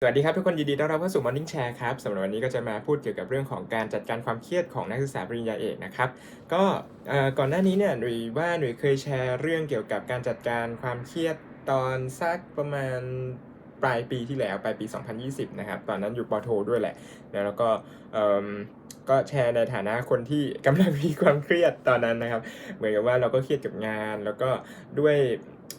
สวัสดีครับทุกคนยินดีต้อนรับเข้าสู่ Morning Share ครับสำหรับวันนี้ก็จะมาพูดเกี่ยวกับเรื่องของการจัดการความเครียดของนักศึกษาปริญญาเอกนะครับก็ก่อนหน้านี้เนี่ยหนุ่ยว่าหนุ่ยเคยแชร์เรื่องเกี่ยวกับการจัดการความเครียดตอนสักประมาณปลายปีที่แล้วปลายปี 2020 นะครับ ตอนนั้นอยู่ปอโทด้วยแหละ แล้วก็เออก็แชร์ในฐานะคนที่กำลังมีความเครียดตอนนั้นนะครับ เหมือนกับว่าเราก็เครียดกับงาน แล้วก็ด้วย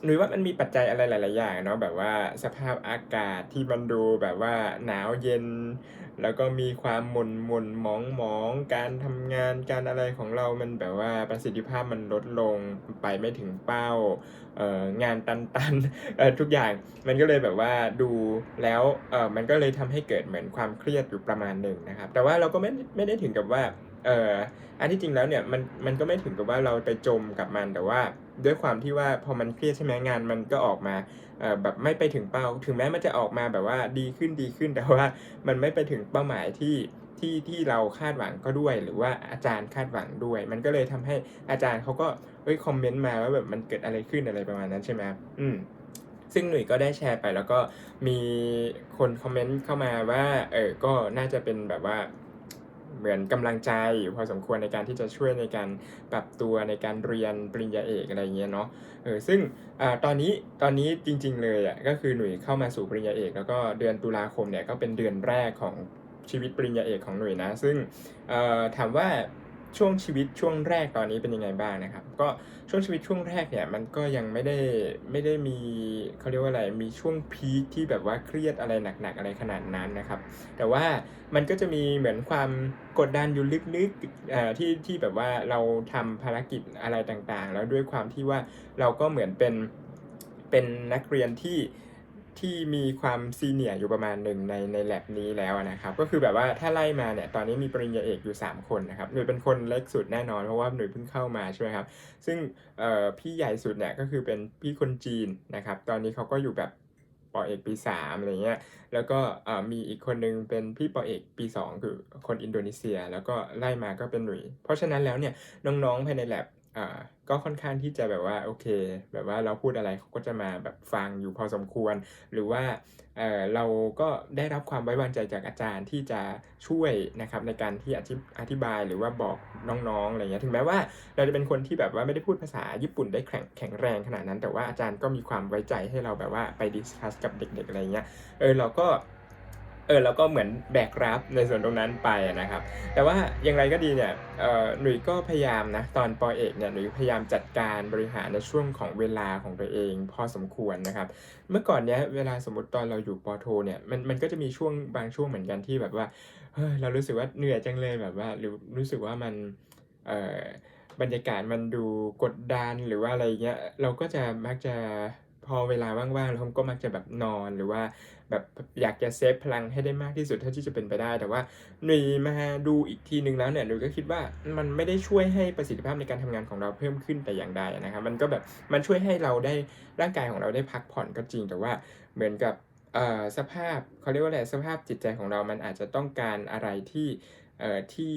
หนุ่ยว่ามันมีปัจจัยอะไรหลาย ๆ อย่างเนาะแบบว่าสภาพอากาศที่มันดูแบบว่าหนาวเย็น แล้วก็มีความหม่นหม่นหมองหมองการทำงานการอะไรของเรามันแบบว่าประสิทธิภาพมันลดลงไปไม่ถึงเป้าเอ่องานตันตันทุกอย่างมันก็เลยแบบว่าดูแล้วเอ่อมันก็เลยทำให้เกิดเหมือนความเครียดอยู่ประมาณหนึ่งนะครับ แต่ว่าเราก็ไม่ไม่ได้ถึงกับว่า เอ่ออันที่จริงแล้วเนี่ยมันมันก็ไม่ถึงกับว่าเราไปจมกับมันแต่ว่าด้วยความที่ว่าพอมันเครียดใช่ไหมงานมันก็ออกมาเอ่อแบบไม่ไปถึงเป้า ถึงแม้มันจะออกมาแบบว่าดีขึ้นดีขึ้นแต่ว่ามันไม่ไปถึงเป้าหมายที่ที่ที่เราคาดหวังก็ด้วย หรือว่าอาจารย์คาดหวังด้วย มันก็เลยทำให้อาจารย์เขาก็เอ้ยคอมเมนต์มาว่าแบบมันเกิดอะไรขึ้นอะไรประมาณนั้นใช่ไหมอืมซึ่งหนุ่ยก็ได้แชร์ไปแล้วก็มีคนคอมเมนต์เข้ามาว่าเออก็น่าจะเป็นแบบว่า เหมือนกำลังใจพอสมควรในการที่จะช่วยในการปรับตัวในการเรียนปริญญาเอกอะไรเงี้ยเนาะเออซึ่งอตอนนี้ตอนนี้จริง ๆ เลยอะก็คือหนุ่ยเข้ามาสู่ปริญญาเอก แล้วก็เดือนตุลาคมเนี่ยก็เป็นเดือนแรกของชีวิตปริญญาเอกของหนุ่ยนะ ซึ่งถามว่า ช่วงชีวิตช่วงแรกตอนนี้เป็นยังไงบ้างนะครับ ก็ช่วงชีวิตช่วงแรกเนี่ยมันก็ยังไม่ได้ไม่ได้มีเขาเรียกว่าอะไรมีช่วงพีคที่แบบว่าเครียดอะไรหนักๆอะไรขนาดนั้นนะครับ แต่ว่ามันก็จะมีเหมือนความกดดันอยู่ลึกๆเอ่อที่ที่แบบว่าเราทำภารกิจอะไรต่างๆ แล้วด้วยความที่ว่าเราก็เหมือนเป็นเป็นนักเรียนที่ ที่มีความซีเนียร์อยู่ประมาณหนึ่งในในแลบนี้แล้วนะครับ ก็คือแบบว่าถ้าไล่มาเนี่ยตอนนี้มีปริญญาเอกอยู่ 3 คนนะครับหนุ่ยเป็นคนเล็กสุดแน่นอนเพราะว่าหนุ่ยเพิ่งเข้ามาใช่ไหมครับ ซึ่งพี่ใหญ่สุดเนี่ยก็คือเป็นพี่คนจีนนะครับ ตอนนี้เขาก็อยู่แบบปอเอกปี3อะไรเงี้ย แล้วก็มีอีกคนนึงเป็นพี่ปอเอกปี2คือคนอินโดนีเซีย แล้วก็ไล่มาก็เป็นหนุ่ยเพราะฉะนั้นแล้วเนี่ยน้องๆภายในแ a บ อ่าก็ค่อนข้างที่จะแบบว่าโอเค แบบว่าเราพูดอะไรเขาก็จะมาแบบฟังอยู่พอสมควร หรือว่าเออเราก็ได้รับความไว้วางใจจากอาจารย์ที่จะช่วยนะครับในการที่อธิอธิบายหรือว่าบอกน้องๆอะไรเงี้ยถึงแม้ว่าเราจะเป็นคนที่แบบว่าไม่ได้พูดภาษาญี่ปุ่นได้แข็งแข็งแรงขนาดนั้น แต่ว่าอาจารย์ก็มีความไว้ใจให้เราแบบว่าไปดิสคัสกับเด็กๆอะไรเงี้ยเออเราก็ เออเราก็เหมือนแบกรับในส่วนตรงนั้นไปนะครับ แต่ว่าอย่างไรก็ดีเนี่ยหนุ่ยก็พยายามนะตอนปอเอกเนี่ยหนุ่ยพยายามจัดการบริหารในช่วงของเวลาของตัวเองพอสมควรนะครับ เมื่อก่อนเนี้ยเวลาสมมติตอนเราอยู่ปอโทเนี่ยมันมันก็จะมีช่วงบางช่วงเหมือนกันที่แบบว่าเฮ้ยเรารู้สึกว่าเหนื่อยจังเลยแบบว่าหรือรู้สึกว่ามันเอ่อบรรยากาศมันดูกดดันหรือว่าอะไรเงี้ยเราก็จะมักจะ พอเวลาว่างๆเราก็มักจะแบบนอนหรือว่า แบบอยากจะเซฟพลังให้ได้มากที่สุดเท่าที่จะเป็นไปได้ แต่ว่าหนุ่ยมาดูอีกทีหนึ่งแล้วเนี่ยหนุ่ยก็คิดว่ามันไม่ได้ช่วยให้ประสิทธิภาพในการทำงานของเราเพิ่มขึ้นแต่อย่างใดนะครับ มันก็แบบมันช่วยให้เราได้ร่างกายของเราได้พักผ่อนก็จริง แต่ว่าเหมือนกับสภาพเขาเรียกว่าอะไรสภาพจิตใจของเรามันอาจจะต้องการอะไรที่ที่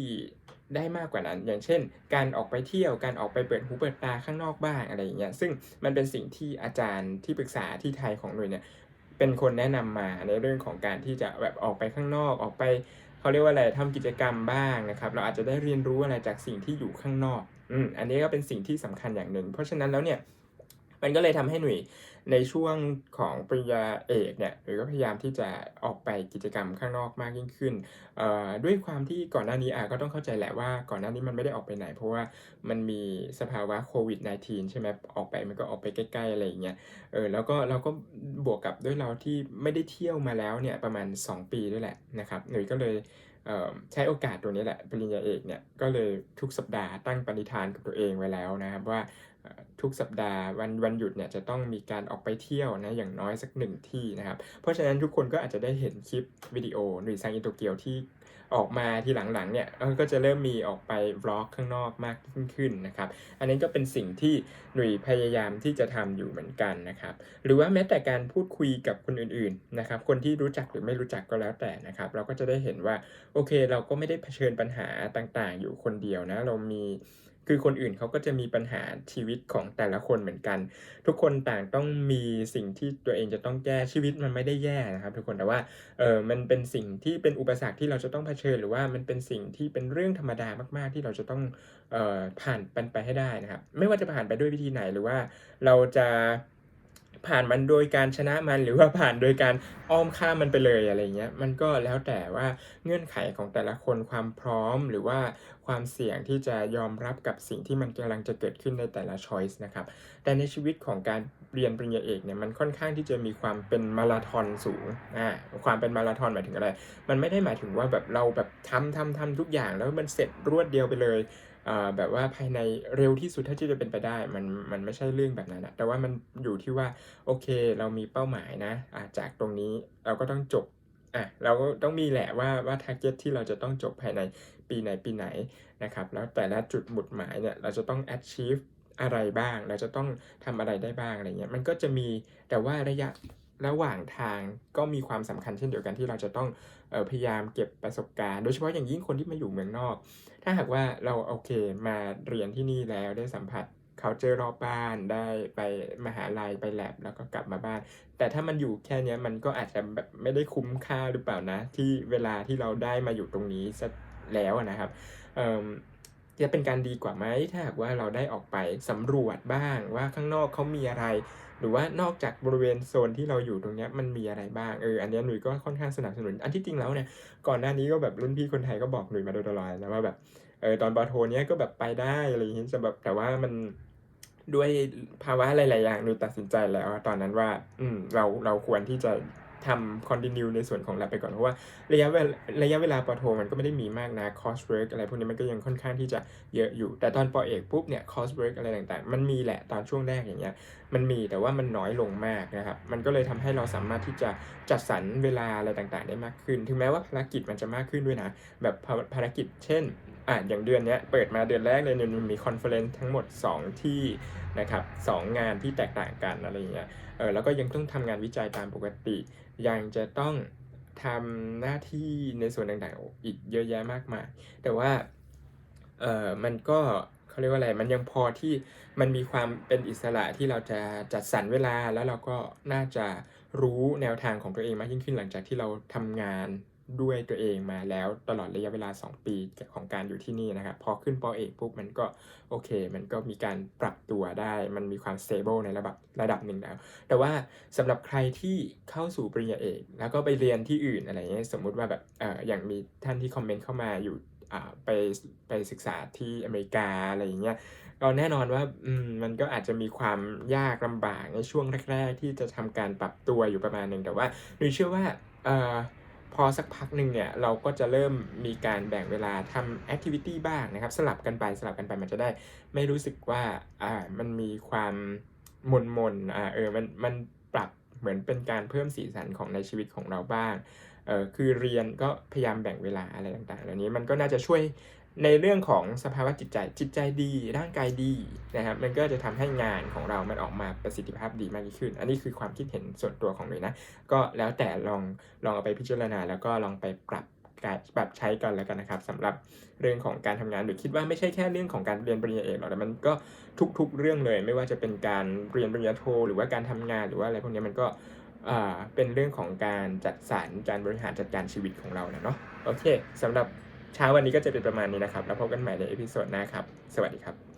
ได้มากกว่านั้น อย่างเช่น การออกไปเที่ยวการออกไปเปิดหูเปิดตาข้างนอกบ้างอะไรอย่างเงี้ยซึ่งมันเป็นสิ่งที่อาจารย์ที่ปรึกษาที่ไทยของหน่วยเนี่ยเป็นคนแนะนำมาในเรื่องของการที่จะแบบออกไปข้างนอกออกไปเขาเรียกว่าอะไรทำกิจกรรมบ้างนะครับ เราอาจจะได้เรียนรู้อะไรจากสิ่งที่อยู่ข้างนอกอืมอันนี้ก็เป็นสิ่งที่สำคัญอย่างหนึ่ง เพราะฉะนั้นแล้วเนี่ย มันก็เลยทำให้หนุ่ยในช่วงของปริญญาเอกเนี่ยหรือก็พยายามที่จะออกไปกิจกรรมข้างนอกมากยิ่งขึ้น ด้วยความที่ก่อนหน้านี้อะก็ต้องเข้าใจแหละว่าก่อนหน้านี้มันไม่ได้ออกไปไหน เพราะว่ามันมีสภาวะโควิด -19 ใช่ไหมออกไปมันก็ออกไปใกล้ๆอะไรอย่างเงี้ยเออแล้วก็เราก็บวกกับด้วยเราที่ไม่ได้เที่ยวมาแล้วเนี่ยประมาณ 2 ปีด้วยแหละนะครับหนุ่ยก็เลยเใช้โอกาสตัวนี้แหละปริญญาเอกเนี่ยก็เลยทุกสัปดาห์ตั้งปณิธานกับตัวเองไว้แล้วนะครับว่า ทุกสัปดาห์วันวันหยุดเนี่ยจะต้องมีการออกไปเที่ยวนะอย่างน้อยสักหนึ่งที่นะครับ เพราะฉะนั้นทุกคนก็อาจจะได้เห็นคลิปวิดีโอหนุ่ยซังอินโตเกียวที่ออกมาทีหลังๆเนี่ยก็จะเริ่มมีออกไปวล็อกข้างนอกมากขึ้นนะครับ อันนี้ก็เป็นสิ่งที่หนุ่ยพยายามที่จะทำอยู่เหมือนกันนะครับ หรือว่าแม้แต่การพูดคุยกับคนอื่นๆนะครับ คนที่รู้จักหรือไม่รู้จักก็แล้วแต่นะครับ เราก็จะได้เห็นว่าโอเค เราก็ไม่ได้เผชิญปัญหาต่างๆ อยู่คนเดียวนะเรามี คือคนอื่นเขาก็จะมีปัญหาชีวิตของแต่ละคนเหมือนกัน ทุกคนต่างต้องมีสิ่งที่ตัวเองจะต้องแก้ชีวิตมันไม่ได้แย่นะครับ ทุกคนแต่ว่าเออมันเป็นสิ่งที่เป็นอุปสรรคที่เราจะต้องเผชิญ หรือว่ามันเป็นสิ่งที่เป็นเรื่องธรรมดามาก ๆ ที่เราจะต้องเอ่อผ่านมันไปให้ได้นะครับ ไม่ว่าจะผ่านไปด้วยวิธีไหนหรือว่าเราจะ ผ่านมันโดยการชนะมันหรือว่าผ่านโดยการอ้อมข้ามมันไปเลยอะไรเงี้ยมันก็แล้วแต่ว่าเงื่อนไขของแต่ละคนความพร้อมหรือว่าความเสี่ยงที่จะยอมรับกับสิ่งที่มันกำลังจะเกิดขึ้นในแต่ละ choice นะครับแต่ในชีวิตของการเรียนปริญญาเอกเนี่ยมันค่อนข้างที่จะมีความเป็นมาราธอนสูงอ่าความเป็นมาราธอนหมายถึงอะไร มันไม่ได้หมายถึงว่าแบบเราแบบทำทำทำทุกอย่างแล้วมันเสร็จรวดเดียวไปเลย แบบว่าภายในเร็วที่สุดเท่าที่จะเป็นไปได้ มันมันไม่ใช่เรื่องแบบนั้นนะแต่ว่ามันอยู่ที่ว่าโอเคเรามีเป้าหมายนะอ่าจากตรงนี้เราก็ต้องจบอะเราก็ต้องมีแหละว่าว่า target ที่เราจะต้องจบภายในปีไหนปีไหนนะครับแล้วแต่ละจุดหมุดหมายเนี่ยเราจะต้อง achieve อะไรบ้าง เราจะต้องทำอะไรได้บ้างอะไรเงี้ยมันก็จะมีแต่ว่าระยะ ระหว่างทางก็มีความสำคัญเช่นเดียวกันที่เราจะต้องออพยายามเก็บประสบการณ์ โดยเฉพาะอย่างยิ่งคนที่มาอยู่เมืองนอก ถ้าหากว่าเราโอเคมาเรียนที่นี่แล้วได้สัมผัส culture รอบบ้านได้ไปมหาลัยไปแลบแล้วก็กลับมาบ้าน แต่ถ้ามันอยู่แค่นี้มันก็อาจจะแบบไม่ได้คุ้มค่าหรือเปล่านะ ที่เวลาที่เราได้มาอยู่ตรงนี้ซะแล้วนะครับ จะเป็นการดีกว่าไหมถ้าหากว่าเราได้ออกไปสำรวจบ้างว่าข้างนอกเขามีอะไร หรือว่านอกจากบริเวณโซนที่เราอยู่ตรงนี้มันมีอะไรบ้างเอออันนี้หนุ่ยก็ค่อนข้างสนับสนุน อันที่จริงแล้วเนี่ยก่อนหน้านี้ก็แบบรุ่นพี่คนไทยก็บอกหนุ่ยมาโดยตลอดแล้วว่าแบบเออตอนปอโทเนี้ยก็แบบไปได้อะไรอย่างเงี้ยแต่แบบแต่ว่ามันด้วยภาวะหลาย ๆ อย่างหนุ่ยตัดสินใจแล้วตอนนั้นว่า อืมเราเราควรที่จะ ทำ continue ในส่วนของ lab ไปก่อน เพราะว่าระยะเวลาระยะเวลาปอโท มันก็ไม่ได้มีมากนะ course work อะไรพวกนี้มันก็ยังค่อนข้างที่จะเยอะอยู่ แต่ตอนปอเอกปุ๊บเนี่ย course work อะไรต่างๆ มันมีแหละตอนช่วงแรกอย่างเงี้ยมันมีแต่ว่ามันน้อยลงมากนะครับ มันก็เลยทำให้เราสามารถที่จะจัดสรรเวลาอะไรต่างๆ ได้มากขึ้น ถึงแม้ว่าภารกิจมันจะมากขึ้นด้วยนะ แบบภารกิจเช่น อะอย่างเดือนนี้เปิดมาเดือนแรกเลยเนี่ยมันมีคอนเฟอเรนซ์ทั้งหมด 2 ที่นะครับสองงานที่แตกต่างกันอะไรเงี้ยเออแล้วก็ยังต้องทำงานวิจัยตามปกติ ยังจะต้องทำหน้าที่ในส่วนต่างๆอีกเยอะแยะมากมาย แต่ว่าเออมันก็เขาเรียกว่าอะไร มันยังพอที่มันมีความเป็นอิสระที่เราจะจัดสรรเวลาแล้วเราก็น่าจะรู้แนวทางของตัวเองมากยิ่งขึ้นหลังจากที่เราทำงาน ด้วยตัวเองมาแล้วตลอดระยะเวลา 2 ปีของการอยู่ที่นี่นะครับ พอขึ้นปอเอกปุ๊บมันก็โอเค มันก็มีการปรับตัวได้ มันมีความ stable ในระดับระดับหนึ่งแล้ว แต่ว่าสำหรับใครที่เข้าสู่ปริญญาเอก แล้วก็ไปเรียนที่อื่นอะไรเงี้ยสมมุติว่าแบบเอออย่างมีท่านที่คอมเมนต์เข้ามาอยู่ไปไปศึกษาที่อเมริกาอะไรอย่างเงี้ยก็แน่นอนว่ามมันก็อาจจะมีความยากลำบากในช่วงแรก ๆ ที่จะทำการปรับตัวอยู่ประมาณหนึ่งแต่ว่าหนูเชื่อว่าเออ พอสักพักหนึ่งเนี่ยเราก็จะเริ่มมีการแบ่งเวลาทำแอคทิวิตี้บ้างนะครับ สลับกันไปสลับกันไปมันจะได้ ไม่รู้สึกว่าอ่ามันมีความมนมนๆอ่าเออมันมันปรับเหมือนเป็นการเพิ่มสีสันของในชีวิตของเราบ้างเออคือเรียนก็พยายามแบ่งเวลาอะไรต่างๆ เหล่านี้มันก็น่าจะช่วย ในเรื่องของสภาวะจิตใจจิตใจดี ร่างกายดีนะครับมันก็จะทำให้งานของเรามันออกมาประสิทธิภาพดีมากยิ่งขึ้น อันนี้คือความคิดเห็นส่วนตัวของหนูนะ ก็แล้วแต่ลองลองเอาไปพิจารณา แล้วก็ลองไปปรับการปรับใช้กันแล้วกันนะครับสำหรับเรื่องของการทำงานหรือคิดว่าไม่ใช่แค่เรื่องของการเรียนปริญญาเอกหรอกแต่มันก็ทุกๆเรื่องเลย ไม่ว่าจะเป็นการเรียนปริญญาโท หรือว่าการทำงานหรือว่าอะไรพวกนี้มันก็อ่าเป็นเรื่องของการจัดสรรการบริหารจัดการชีวิตของเราเนาะโอเคสำหรับ เช้าวันนี้ก็จะเป็นประมาณนี้นะครับ แล้วพบกันใหม่ในเอพิโซดหน้าครับ สวัสดีครับ